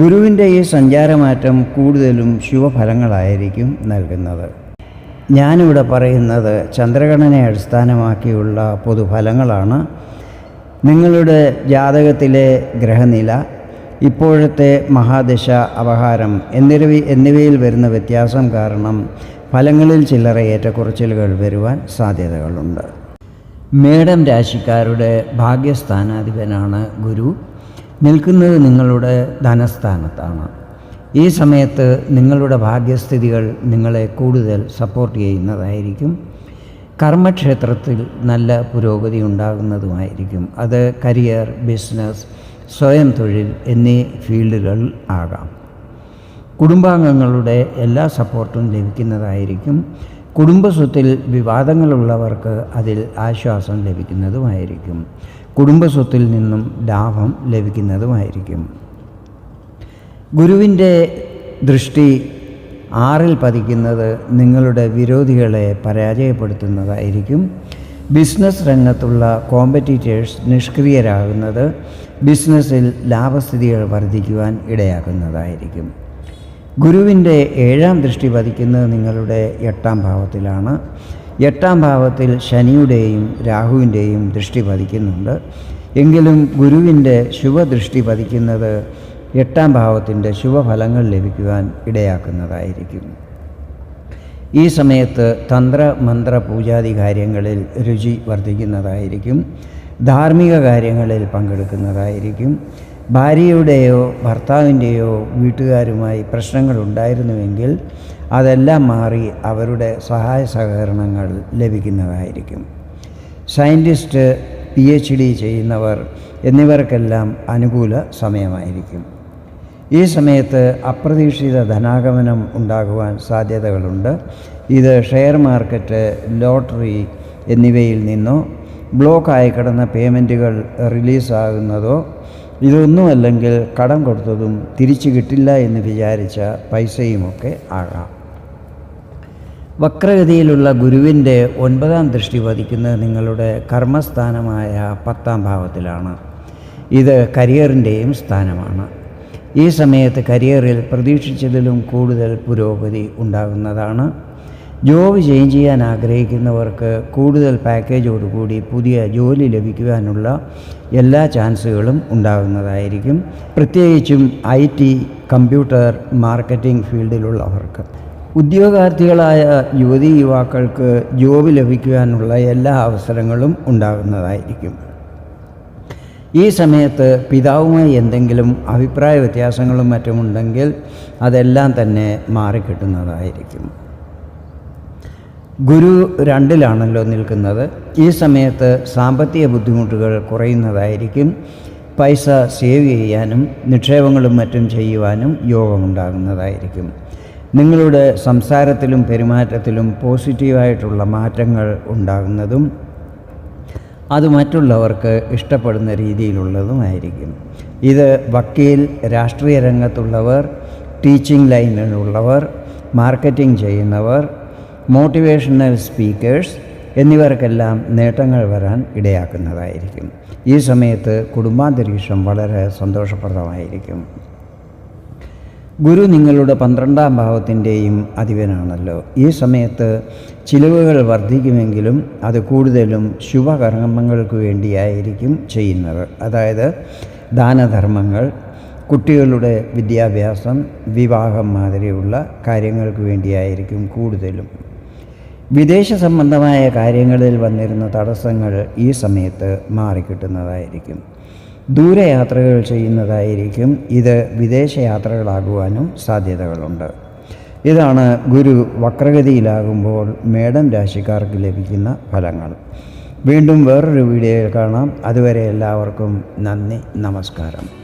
ഗുരുവിന്റെ ഈ സഞ്ചാരമാറ്റം കൂടുതലും ശുഭഫലങ്ങളായിരിക്കും നൽകുന്നത്. ഞാനിവിടെ പറയുന്നത് ചന്ദ്രഗണനെ അടിസ്ഥാനമാക്കിയുള്ള പൊതുഫലങ്ങളാണ്. നിങ്ങളുടെ ജാതകത്തിലെ ഗ്രഹനില ഇപ്പോഴത്തെ മഹാദശ അപഹാരം എന്നിവ എന്നിവയിൽ വരുന്ന വ്യത്യാസം കാരണം ഫലങ്ങളിൽ ചില്ലറ ഏറ്റക്കുറച്ചിലുകൾ വരുവാൻ സാധ്യതകളുണ്ട്. മേടം രാശിക്കാരുടെ ഭാഗ്യസ്ഥാനാധിപനാണ് ഗുരു. നിൽക്കുന്നത് നിങ്ങളുടെ ധനസ്ഥാനത്താണ്. ഈ സമയത്ത് നിങ്ങളുടെ ഭാഗ്യസ്ഥിതികൾ നിങ്ങളെ കൂടുതൽ സപ്പോർട്ട് ചെയ്യുന്നതായിരിക്കും. കർമ്മക്ഷേത്രത്തിൽ നല്ല പുരോഗതി ഉണ്ടാകുന്നതുമായിരിക്കും. അത് കരിയർ ബിസിനസ് സ്വയം തൊഴിൽ എന്നീ ഫീൽഡുകൾ ആകാം. കുടുംബാംഗങ്ങളുടെ എല്ലാ സപ്പോർട്ടും ലഭിക്കുന്നതായിരിക്കും. കുടുംബസ്വത്തിൽ വിവാദങ്ങളുള്ളവർക്ക് അതിൽ ആശ്വാസം ലഭിക്കുന്നതുമായിരിക്കും. കുടുംബസ്വത്തിൽ നിന്നും ലാഭം ലഭിക്കുന്നതുമായിരിക്കും. ഗുരുവിന്റെ ദൃഷ്ടി ആറിൽ പതിക്കുന്നത് നിങ്ങളുടെ വിരോധികളെ പരാജയപ്പെടുത്തുന്നതായിരിക്കും. ബിസിനസ് രംഗത്തുള്ള കോമ്പറ്റീറ്റേഴ്സ് നിഷ്ക്രിയരാകുന്നത് ബിസിനസ്സിൽ ലാഭസ്ഥിതികൾ വർദ്ധിക്കുവാൻ ഇടയാക്കുന്നതായിരിക്കും. ഗുരുവിന്റെ ഏഴാം ദൃഷ്ടി പതിക്കുന്നത് നിങ്ങളുടെ എട്ടാം ഭാവത്തിലാണ്. എട്ടാം ഭാവത്തിൽ ശനിയുടെയും രാഹുവിന്റെയും ദൃഷ്ടി പതിക്കുന്നുണ്ട്. എങ്കിലും ഗുരുവിന്റെ ശുഭദൃഷ്ടി പതിക്കുന്നത് എട്ടാം ഭാവത്തിന്റെ ശുഭഫലങ്ങൾ ലഭിക്കുവാൻ ഇടയാക്കുന്നതായിരിക്കും. ഈ സമയത്ത് തന്ത്ര മന്ത്ര പൂജാതി കാര്യങ്ങളിൽ രുചി വർദ്ധിക്കുന്നതായിരിക്കും. ധാർമ്മിക കാര്യങ്ങളിൽ പങ്കെടുക്കുന്നതായിരിക്കും. ഭാര്യയുടെയോ ഭർത്താവിന്റെയോ വീട്ടുകാരുമായി പ്രശ്നങ്ങൾ ഉണ്ടായിരുന്നുവെങ്കിൽ അതെല്ലാം മാറി അവരുടെ സഹായ സഹകരണങ്ങൾ ലഭിക്കുന്നതായിരിക്കും. സയന്റിസ്റ്റ് പി എച്ച് ഡി ചെയ്യുന്നവർ എന്നിവർക്കെല്ലാം അനുകൂല സമയമായിരിക്കും. ഈ സമയത്ത് അപ്രതീക്ഷിത ധനാഗമനം ഉണ്ടാകുവാൻ സാധ്യതകളുണ്ട്. ഇത് ഷെയർ മാർക്കറ്റ് ലോട്ടറി എന്നിവയിൽ നിന്നോ ബ്ലോക്കായി കിടന്ന പേയ്മെന്റുകൾ റിലീസാകുന്നതോ ഇതൊന്നുമല്ലെങ്കിൽ കടം കൊടുത്തതും തിരിച്ചു കിട്ടില്ല എന്ന് വിചാരിച്ച പൈസയുമൊക്കെ ആകാം. വക്രഗതിയിലുള്ള ഗുരുവിന്റെ ഒൻപതാം ദൃഷ്ടി പതിക്കുന്നത് നിങ്ങളുടെ കർമ്മസ്ഥാനമായ പത്താം ഭാവത്തിലാണ്. ഇത് കരിയറിന്റെയും സ്ഥാനമാണ്. ഈ സമയത്ത് കരിയറിൽ പ്രതീക്ഷിച്ചതിലും കൂടുതൽ പുരോഗതി ഉണ്ടാകുന്നതാണ്. ജോബ് ചേഞ്ച് ചെയ്യാൻ ആഗ്രഹിക്കുന്നവർക്ക് കൂടുതൽ പാക്കേജോടുകൂടി പുതിയ ജോലി ലഭിക്കുവാനുള്ള എല്ലാ ചാൻസുകളും ഉണ്ടാകുന്നതായിരിക്കും. പ്രത്യേകിച്ചും ഐ ടി കമ്പ്യൂട്ടർ മാർക്കറ്റിംഗ് ഫീൽഡിലുള്ളവർക്ക് ഉദ്യോഗാർത്ഥികളായ യുവതി യുവാക്കൾക്ക് ജോബ് ലഭിക്കുവാനുള്ള എല്ലാ അവസരങ്ങളും ഉണ്ടാകുന്നതായിരിക്കും. ഈ സമയത്ത് പിതാവുമായി എന്തെങ്കിലും അഭിപ്രായ വ്യത്യാസങ്ങളും മറ്റുമുണ്ടെങ്കിൽ അതെല്ലാം തന്നെ മാറിക്കിട്ടുന്നതായിരിക്കും. ഗുരു രണ്ടിലാണല്ലോ നിൽക്കുന്നത്. ഈ സമയത്ത് സാമ്പത്തിക ബുദ്ധിമുട്ടുകൾ കുറയുന്നതായിരിക്കും. പൈസ സേവ് ചെയ്യാനും നിക്ഷേപങ്ങളും മറ്റും ചെയ്യുവാനും യോഗമുണ്ടാകുന്നതായിരിക്കും. നിങ്ങളുടെ സംസാരത്തിലും പെരുമാറ്റത്തിലും പോസിറ്റീവായിട്ടുള്ള മാറ്റങ്ങൾ ഉണ്ടാകുന്നതും അത് മറ്റുള്ളവർക്ക് ഇഷ്ടപ്പെടുന്ന രീതിയിലുള്ളതുമായിരിക്കും. ഇത് വക്കീൽ രാഷ്ട്രീയ രംഗത്തുള്ളവർ ടീച്ചിങ് ലൈനിലുള്ളവർ മാർക്കറ്റിംഗ് ചെയ്യുന്നവർ മോട്ടിവേഷണൽ സ്പീക്കേഴ്സ് എന്നിവർക്കെല്ലാം നേട്ടങ്ങൾ വരാൻ ഇടയാക്കുന്നതായിരിക്കും. ഈ സമയത്ത് കുടുംബാന്തരീക്ഷം വളരെ സന്തോഷപ്രദമായിരിക്കും. ഗുരു നിങ്ങളുടെ പന്ത്രണ്ടാം ഭാവത്തിന്റെയും അധിപനാണല്ലോ. ഈ സമയത്ത് ചിലവുകൾ വർദ്ധിക്കുമെങ്കിലും അത് കൂടുതലും ശുഭകർമ്മങ്ങൾക്ക് വേണ്ടിയായിരിക്കും ചെയ്യുന്നത്. അതായത് ദാനധർമ്മങ്ങൾ കുട്ടികളുടെ വിദ്യാഭ്യാസം വിവാഹം മാതിരിയുള്ള കാര്യങ്ങൾക്ക് വേണ്ടിയായിരിക്കും കൂടുതലും. വിദേശ സംബന്ധമായ കാര്യങ്ങളിൽ വന്നിരുന്ന തടസ്സങ്ങൾ ഈ സമയത്ത് മാറിക്കിട്ടുന്നതായിരിക്കും. ദൂരയാത്രകൾ ചെയ്യുന്നതായിരിക്കും. ഇത് വിദേശയാത്രകളാകുവാനും സാധ്യതകളുണ്ട്. ഇതാണ് ഗുരു വക്രഗതിയിലാകുമ്പോൾ മേടം രാശിക്കാർക്ക് ലഭിക്കുന്ന ഫലങ്ങൾ. വീണ്ടും വേറൊരു വീഡിയോയിൽ കാണാം. അതുവരെ എല്ലാവർക്കും നന്ദി നമസ്കാരം.